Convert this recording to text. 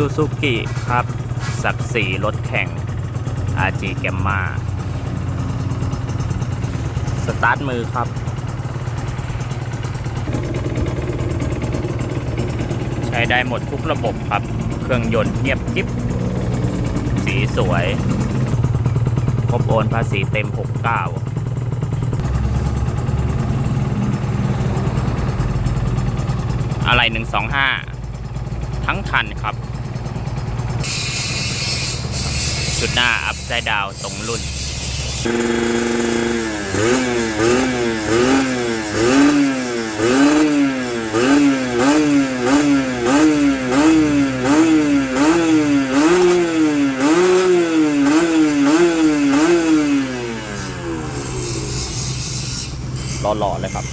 ซูซูกิครับ ศักดิ์ศรีรถแข่ง RG g a m m a สตาร์ทมือครับ ใช้ได้หมดทุกระบบครับ เครื่องยนต์เงียบกิ๊บ สีสวย ครบโอนภาษีเต็ม 69อะไร 125 ทั้งคันครับ จุดหน้าอัพไซด์ดาวตรงรุ่น หล่อๆเลยครับ